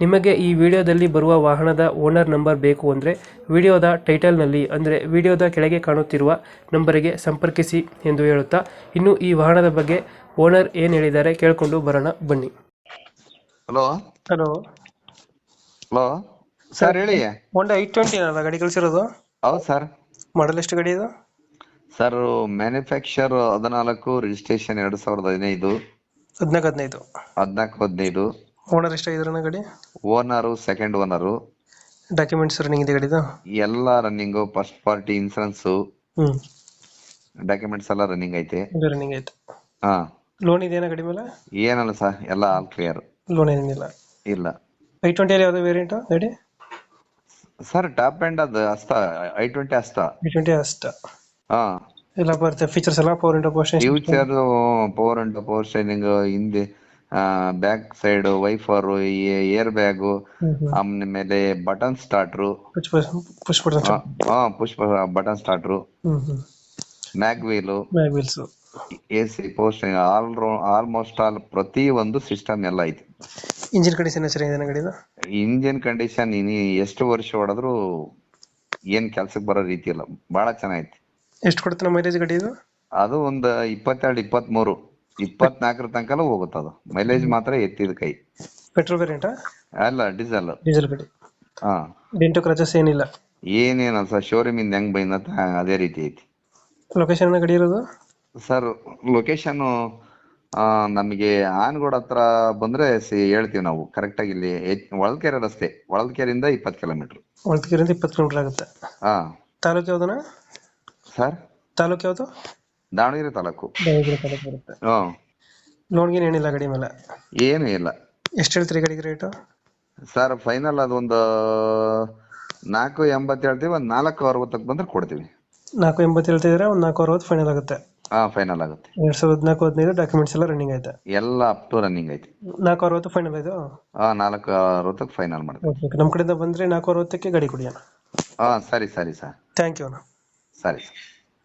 ನಿಮಗೆ ಈ ವಿಡಿಯೋದಲ್ಲಿ ಬರುವ ವಾಹನದ ಓನರ್ ನಂಬರ್ ಬೇಕು ಅಂದರೆ ವಿಡಿಯೋದ ಟೈಟಲ್ನಲ್ಲಿ ಅಂದರೆ ವಿಡಿಯೋದ ಕೆಳಗೆ ಕಾಣುತ್ತಿರುವ ನಂಬರಿಗೆ ಸಂಪರ್ಕಿಸಿ ಎಂದು ಹೇಳುತ್ತಾ ಇನ್ನು ಈ ವಾಹನದ ಬಗ್ಗೆ ಓನರ್ ಏನು ಹೇಳಿದ್ದಾರೆ ಕೇಳಿಕೊಂಡು ಬರೋಣ ಬನ್ನಿ. ಹಲೋ? ಹಲೋ? ಹಲೋ? ಸರ್ ಹೇಳಿ. ಹೋಂಡಾ ಐ ಟ್ವೆಂಟಿ ಅಲ್ಲ ಗಾಡಿ ಕಳಿಸಿರೋದು? ಹೌದು ಸರ್. ಮಾಡಲ್ ಎಷ್ಟು ಗಾಡಿ ಇದು? ಸರ್ ಮ್ಯಾನುಫ್ಯಾಕ್ಚರ್ ಹದಿನಾಲ್ಕು ರಿಜಿಸ್ಟ್ರೇಷನ್ ಎರಡ್ ಸಾವಿರದ ಹದಿನೈದು. ಹದಿನಾಲ್ಕು ಹದಿನೈದು. ಹದಿನಾಲ್ಕು ಹದಿನೈದು. ಓನರ್ ಇದ್ರನ ಗಾಡಿ? Owner second owner documents running ಇದೆ ಗಾಡಿದು? ಎಲ್ಲ running first party insurance documents ಎಲ್ಲ ರನ್ನಿಂಗ್ ಐತೆ. ರನ್ನಿಂಗ್ ಐತೆ. ಹಾ. ಲೋನ್ ಇದೆಯಾ ಗಾಡಿ ಮೇಲೆ? ಏನಲ್ಲ ಸರ್ ಎಲ್ಲ ಆಲ್ ಕ್ಲಿಯರ್ ಲೋನ್ ಏನಿಲ್ಲ ಇಲ್ಲ. ಐ ಟ್ವೆಂಟಿಯಲ್ಲಿ ಯಾವುದೋ ವೇರಿಯಂಟ್ ಗಾಡಿ? ಸರ್ ಟಾಪ್ ಎಂಡ್ ಅದು ಅಷ್ಟ ಐ ಟ್ವೆಂಟಿ ಅಷ್ಟ ಐ ಟ್ವೆಂಟಿ ಅಷ್ಟ ಹಾ. ಎಲ್ಲ ಬರುತ್ತೆ. ಫೀಚರ್ಸ್ ಎಲ್ಲ power into post feature power and power steering ಹಿಂದೆ. Back side wiper air bag ಆಮೇಲೆ button starter push button push button starter mag wheel A C post all almost all ಪ್ರತಿ ಒಂದು system ಎಲ್ಲ ಐತಿ. ಇಂಜಿನ್ ಕಂಡೀಷನ್ ಚೆನ್ನಾಗಿದೆ ಗಾಡಿದು? Engine condition ಇನಿ ಎಷ್ಟು ವರ್ಷ ಹೊಡೆದ್ರು ಏನ್ ಕೆಲ್ಸಕ್ಕೆ ಬರೋ ರೀತಿ ಇಲ್ಲ. ಬಹಳ ಚೆನ್ನಾಗೈತಿ. ಎಷ್ಟು ಕೊಡ್ತಾನೆ ಮೈಲೇಜ್ ಗಾಡಿ ಇದು ಅದು ಒಂದ್ ಇಪ್ಪತ್ತೆರಡು ಇಪ್ಪತ್ಮೂರು. ಇಪ್ಪತ್ನಾಲ್ಕರ ತನಕ ಹೋಗುತ್ತ ಅದು. ಮೈಲೇಜ್ ಮಾತ್ರ ಎತ್ತಿದ ಕೈ. Petrol variant? ಅಲ್ಲ ಡೀಸೆಲ್. ಡೀಸೆಲ್ ಗಾಡಿ ಹಾ. ಡೆಂಟು ಕ್ರಚಸ್ ಏನಿಲ್ಲ? ಏನೇನ ಸರ್ ಶೋರೂಮ್ ಇಂದ ಹೆಂಗ್ ಬೈನತ್ತ ಅದೇ ರೀತಿ ಐತಿ. ಲೊಕೇಶನ್ ಗಾಡಿ ಇರೋದು? ಸರ್ ಲೊಕೇಶನ್ ನಮಗೆ ಆನಗೋಡ್ ಹತ್ರ ಬಂದ್ರೆ ಸಿ- ಹೇಳ್ತೀವಿ ನಾವು. ಕರೆಕ್ಟ್ ಆಗಿ ಇಲ್ಲಿ ಒಳಲ್ಕೆರೆ ರಸ್ತೆ. ಒಳಲ್ಕೆರೆಯಿಂದ ಇಪ್ಪತ್ತು ಕಿಲೋಮೀಟರ್. ಒಳತಿಗಿರಿಂದ ಇಪ್ಪತ್ತು ಕಿಲೋಮೀಟರ್ ಆಗುತ್ತೆ. ಹಾ. ತಾಲೂಕು ಯಾವ್ದನ? ಸರ್? ತಾಲೂಕು ಯಾವುದು? ದಾವಣಗೆರೆ ತಾಲೂಕು. ದಾವಣಗೆರೆ ತಾಲೂಕು ಬರುತ್ತೆ. ಹ್ಮ್ ಲೋನ್ಗೇನು ಏನಿಲ್ಲ ಗಡಿ ಮೇಲೆ? ಏನು ಇಲ್ಲ. ಎಷ್ಟು ಹೇಳ್ತೀರಿ ಗಾಡಿಗೆ ರೇಟು ಸರ್ ಫೈನಲ್ ಅದೊಂದು ನಾಲ್ಕು ಎಂಬತ್ತು ಹೇಳ್ತೀವಿ ಒಂದ್ ನಾಲ್ಕು ಅರವತ್ತಕ್ಕೆ ಬಂದ್ರೆ ಕೊಡ್ತೀವಿ. ನಾಲ್ಕು ಎಂಬತ್ತು ಹೇಳ್ತಿದ್ರೆ ಒಂದು ನಾಲ್ಕು ಅರವತ್ತು ಫೈನಲ್ ಆಗುತ್ತೆ. ಹಾ ಫೈನಲ್ ಆಗುತ್ತೆ. ಎರಡು ಸಾವಿರದ ಹದಿನಾಲ್ಕು ಹದಿನೈದು ಡಾಕ್ಯುಮೆಂಟ್ಸ್ ಎಲ್ಲ ರನ್ನಿಂಗ್ ಐತೆ ಎಲ್ಲ ಅಪ್ ಟು ರನ್ನಿಂಗ್ ಐತಿ ನಾಲ್ಕು ಅರವತ್ತು ಫೈನಲ್ ಇದು? ಹಾ ನಾಲ್ಕು ಅರವತ್ತಕ್ಕೆ ಫೈನಲ್ ಮಾಡ್ತೀವಿ. ಓಕೆ ನಮ್ಮ ಕಡೆಯಿಂದ ಬಂದರೆ ನಾಲ್ಕು ಅರವತ್ತಕ್ಕೆ ಗಾಡಿ ಕೊಡಿ ಅಣ್ಣ ಹಾ ಸರಿ ಸರಿ ಸರ್. ಥ್ಯಾಂಕ್ ಯು ಅಣ್ಣ. ಸರಿ ಸರ್.